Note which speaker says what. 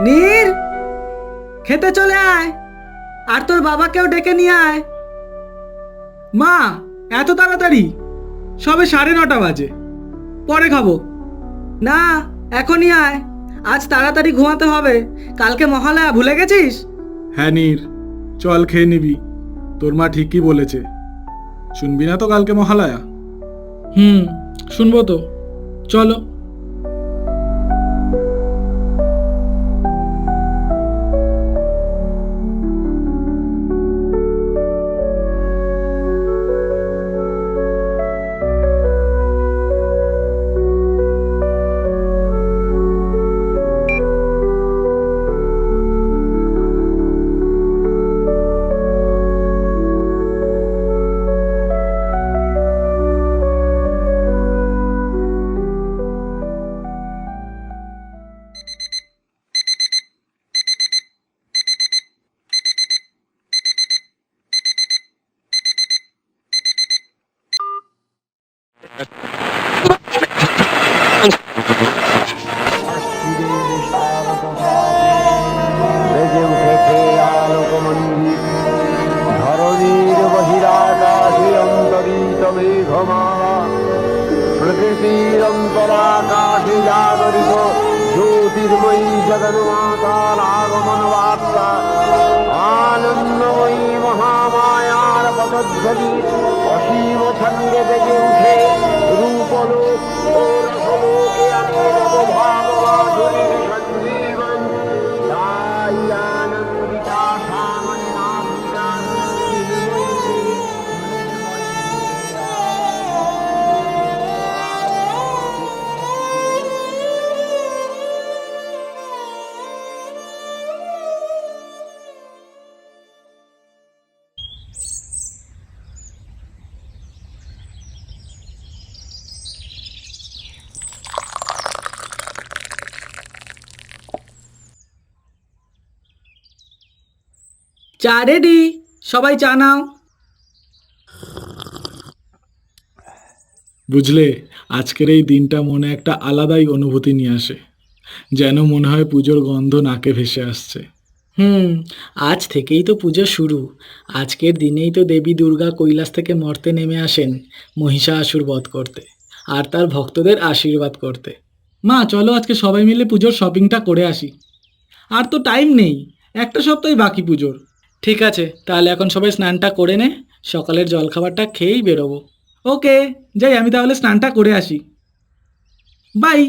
Speaker 1: নীর খেতে চলে আয় আর তোর বাবাকেও ডেকে নিয়ে আয়। মা এত তাড়াতাড়ি? সবে সাড়ে নটা বাজে। পরে খাব। না এখনই আয়। আজ তাড়াতাড়ি ঘুমাতে হবে। কালকে মহালয়া ভুলে গেছিস?
Speaker 2: হ্যাঁ নীর চল খেয়ে নিবি। তোর মা ঠিকই বলেছে। শুনবি না তো কালকে মহালয়া?
Speaker 1: হুম শুনব তো। চলো।
Speaker 3: ধরণীর বহিরাকাশে অন্তরিত মেঘমালা প্রকৃতির অন্তরাকাশে জাগরিত জ্যোতির্ময়ী জগন্মাতার আগমন বার্তা আনন্দময়ী মহামায়ার অসীম ছন্দে বেজে
Speaker 1: চা রেডি সবাই চা নাও।
Speaker 2: বুঝলে আজকের এই দিনটা মনে একটা আলাদাই অনুভূতি নিয়ে আসে যেন মনে হয় পুজোর গন্ধ নাকে ভেসে আসছে।
Speaker 1: হুম আজ থেকেই তো পুজো শুরু। আজকের দিনেই তো দেবী দুর্গা কৈলাস থেকে মর্তে নেমে আসেন মহিষাসুর বধ করতে আর তার ভক্তদের আশীর্বাদ করতে। মা চলো আজকে সবাই মিলে পুজোর শপিংটা করে আসি। আর তো টাইম নেই একটা সপ্তাহে বাকি পুজোর। ঠিক আছে, তাহলে এখন সবাই স্নানটা করে নে, সকালের জলখাবারটা খেয়েই বেরোবো। ওকে, যাই, আমি তাহলে স্নানটা করে আসি। বাই।